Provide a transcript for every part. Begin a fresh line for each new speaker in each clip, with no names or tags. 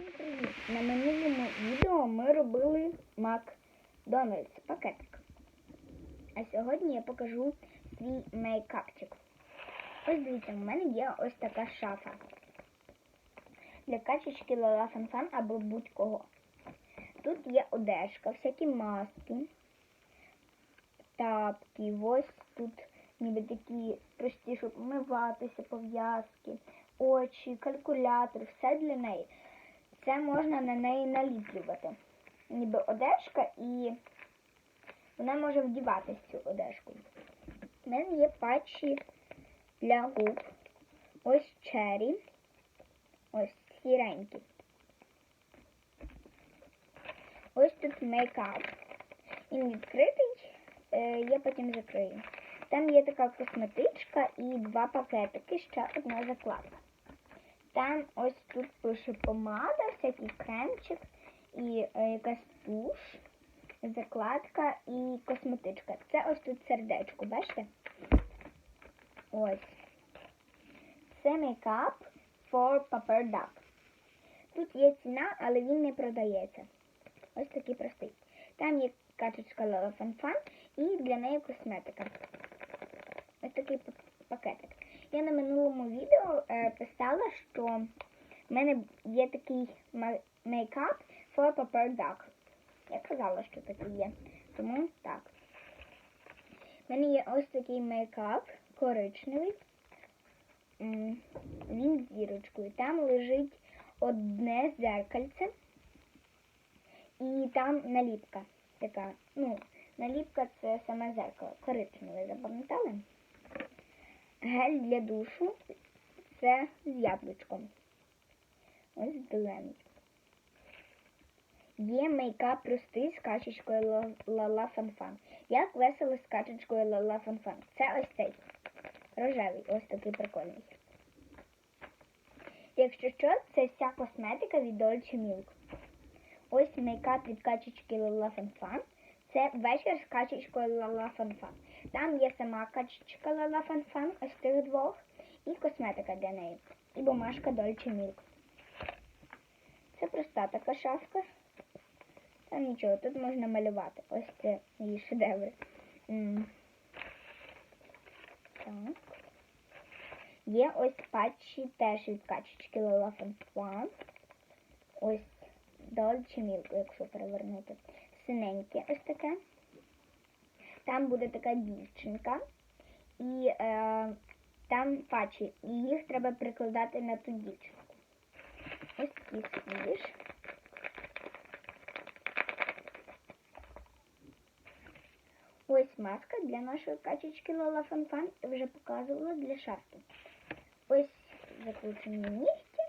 Всім привіт! На минулому відео ми робили Макдональдс пакетик. А сьогодні я покажу свій мейкапчик. Ось дивіться, у мене є ось така шафа. Для качечки Лала Фанфан або будь-кого. Тут є одежка, всякі маски, тапки, ось тут ніби такі прості, щоб вмиватися, пов'язки, очі, калькулятор, все для неї. Це можна на неї наліплювати. Ніби одежка і вона може вдіватися цю одежку. У мене є патчі для губ. Ось чері. Ось сіренькі. Ось тут мейкап. Він відкритий, е, я потім закрию. Там є така косметичка і два пакетики, ще одна закладка. Там ось тут пише помада, всякий кремчик і е, якась туш, закладка і косметичка. Це ось тут сердечко, бачите? Ось. Це мейкап for Paper Duck. Тут є ціна, але він не продається. Ось такий простий. Там є качечка Fan Fan і для неї косметика. Ось такий пакетик. Я на минулому відео е, писала, що в мене є такий мейкап for Paper Duck. Я казала, що такий є. Тому так. У мене є ось такий мейкап коричневий. Він з зірочкою. Там лежить одне зеркальце. І там наліпка така. Ну, наліпка це саме зеркало. Коричневе, запам'ятали? Гель для душу це з яблучком. Ось зелений. Є мейкап простий з качечкою Лала Фанфан. Як весело з качечкою Лала Фанфан. Це ось цей. Рожевий, ось такий прикольний. Якщо що, це вся косметика від Dolce Milk. Ось мейкап від качечки Лала Фанфан. Це вечір з качечкою Лала Фанфан. Там є сама качечка Лала Фанфан, ось тих двох, і косметика для неї. І бумажка Dolce Milk. Це проста така шафка. Там нічого, тут можна малювати. Ось це її шедеври. Так. Є ось патчі теж від качечки Lola Fan Ось Dolce Milk, якщо перевернути. Синеньке ось таке. Там буде така дівчинка. І е, там патчі. І їх треба прикладати на ту дівчинку. Ось такий сквіш. Ось маска для нашої качечки Лола Фанфан. Вже показувала для шапки. Ось закручені нігті.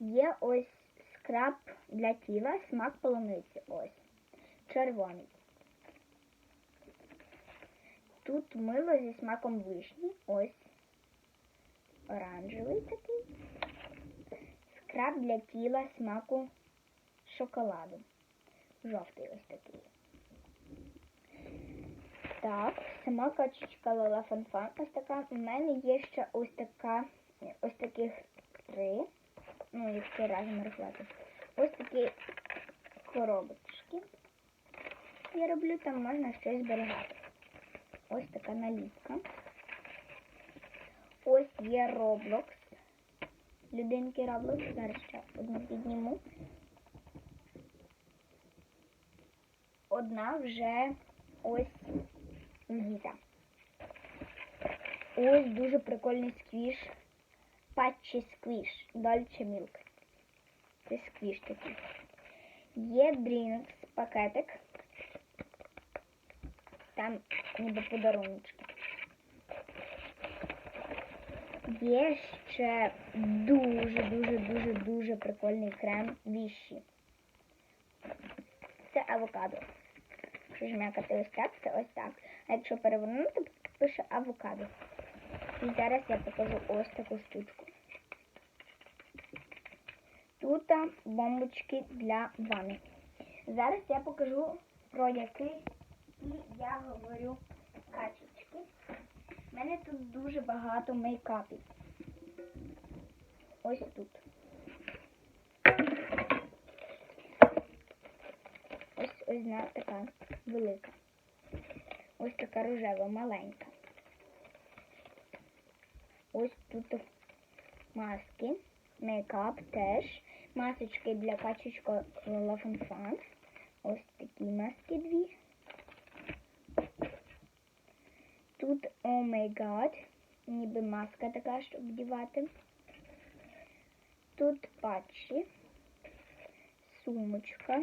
Є ось скраб для тіла, смак полуниці. Ось. Червоний. Тут мило зі смаком вишні. Ось. Оранжевий такий. Скраб для тіла смаку шоколаду. Жовтий ось такий. Так, сама качечка Лала Фанфан ось така. У мене є ще ось така, ось таких три. Ну, якщо разом рахувати. Ось такі коробочки. Я роблю, там можна щось зберігати. Ось така наліпка. Ось є Roblox. Людинки Roblox. Зараз ще одну підніму. Одна вже ось вдіта. Ось дуже прикольний сквіш. Патчі сквіш. Dolce Milk. Це сквіш такий. Є дрінкс пакетик. Там ніби подаруночки. Є ще дуже-дуже-дуже дуже прикольний крем віші. Це авокадо. Якщо жмякати ось так, це ось так. А якщо перевернути, пише авокадо. І зараз я покажу ось таку штучку. Тут бомбочки для ванни. Зараз я покажу про який я говорю качечки. У мене тут дуже багато мейкапів. ось тут. Ось одна така велика. Ось така рожева, маленька. Ось тут маски, мейкап теж. Масочки для качечка Лафанфан. Ось такі маски дві. Тут о май гад, ніби маска така, щоб вдівати. Тут патчі, сумочка.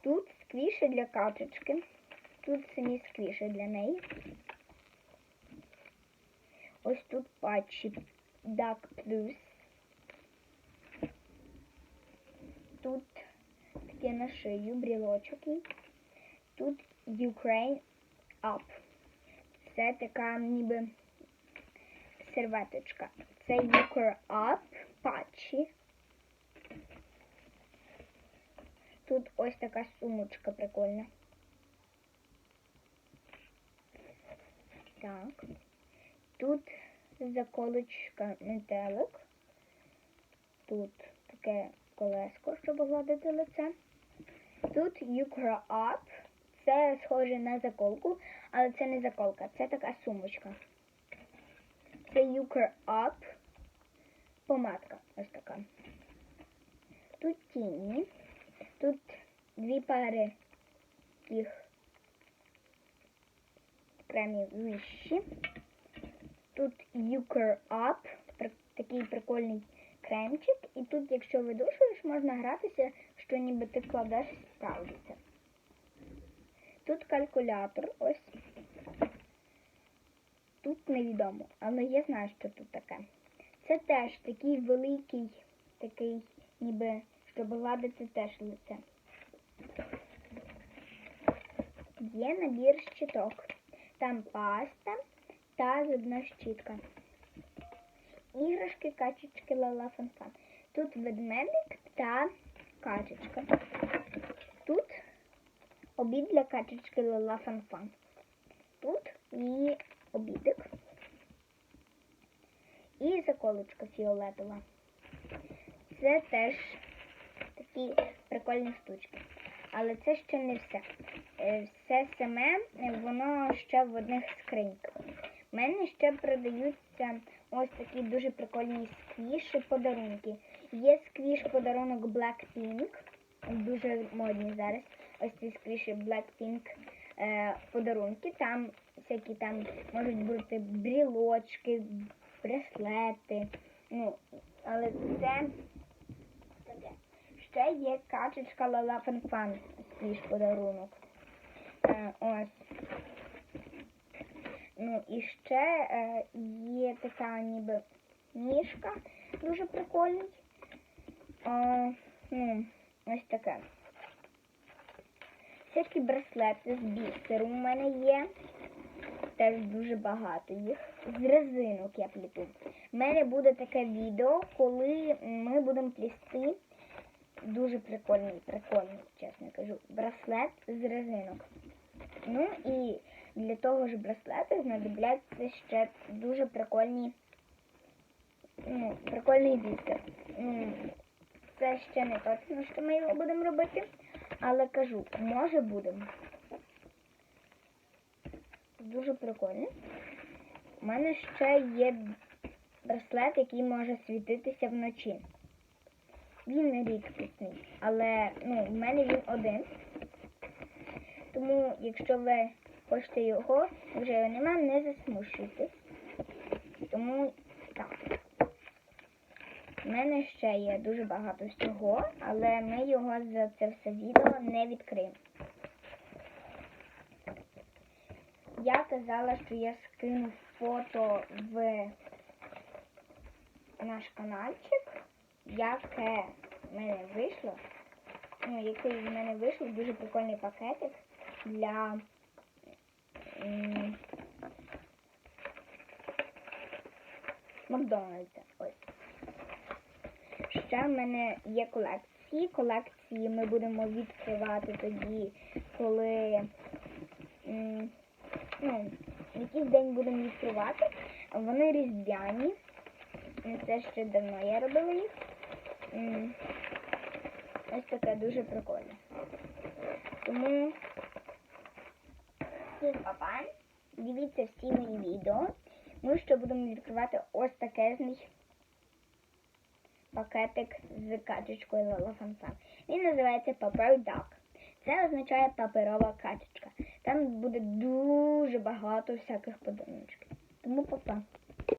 Тут сквіші для качечки. Тут самі сквіші для неї. Ось тут патчі Duck Plus. Тут таке на шию брілочок. Тут Ukraine Up. Це така ніби серветочка. Це Ukraine Up патчі. Тут ось така сумочка прикольна. Так. Тут заколочка метелик. Тут таке колеско, щоб гладити лице. Тут Ukraine Up. Це схоже на заколку, але це не заколка, це така сумочка. Це Ukraine Up. Помадка. Ось така. Тут тіні. Тут дві пари таких кремів вищі. Тут Euchre Up, такий прикольний кремчик. І тут, якщо видушуєш, можна гратися, що ніби ти кладеш справдиться. Тут калькулятор, ось. Тут невідомо, але я знаю, що тут таке. Це теж такий великий, такий, ніби, щоб гладити теж лице. Є набір щиток. Там паста та зубна щітка. Іграшки, качечки, лала фанфан. Тут ведмедик та качечка. Обід для качечки лала фанфан. Тут її обідик. І заколочка фіолетова. Це теж такі прикольні штучки. Але це ще не все. Е, Все саме е, воно ще в одних скриньках. У мене ще продаються ось такі дуже прикольні сквіші подарунки. Є сквіш подарунок Blackpink. Дуже модні зараз. Ось ці сквіші Blackpink е, подарунки. Там всякі там можуть бути брілочки, браслети. Ну, але це таке. Ще є качечка Лала Фанфан, свіж подарунок. Е, ось. Ну і ще е, є така ніби ніжка дуже прикольний. Е, ну, ось таке. Всякі браслети з бісеру у мене є. Теж дуже багато їх. З резинок я пліту. У мене буде таке відео, коли ми будемо плісти дуже прикольний, прикольний, чесно кажу, браслет з резинок. Ну і для того ж браслету знадобляться ще дуже прикольні, ну, прикольний бісер. Це ще не точно, що ми його будемо робити, але кажу, може будемо. Дуже прикольний. У мене ще є браслет, який може світитися вночі. Він рідкісний, але ну, в мене він один. Тому, якщо ви хочете його, вже його нема, не засмушуйтесь. Тому так. У мене ще є дуже багато всього, але ми його за це все відео не відкриємо. Я казала, що я скину фото в наш каналчик, яке в мене вийшло. Ну, який в мене вийшов дуже прикольний пакетик для Макдональдса. Ще в мене є колекції. Колекції ми будемо відкривати тоді, коли ну, якийсь день будемо відкривати. Вони різдвяні. Це ще давно я робила їх. Ось таке дуже прикольне. Тому всім папа. Дивіться всі мої відео. Ми ще будемо відкривати ось такезний пакетик з качечкою Лалафанфан. Він називається Paper Duck. Це означає паперова качечка. Там буде дуже багато всяких подарунків. Тому папа.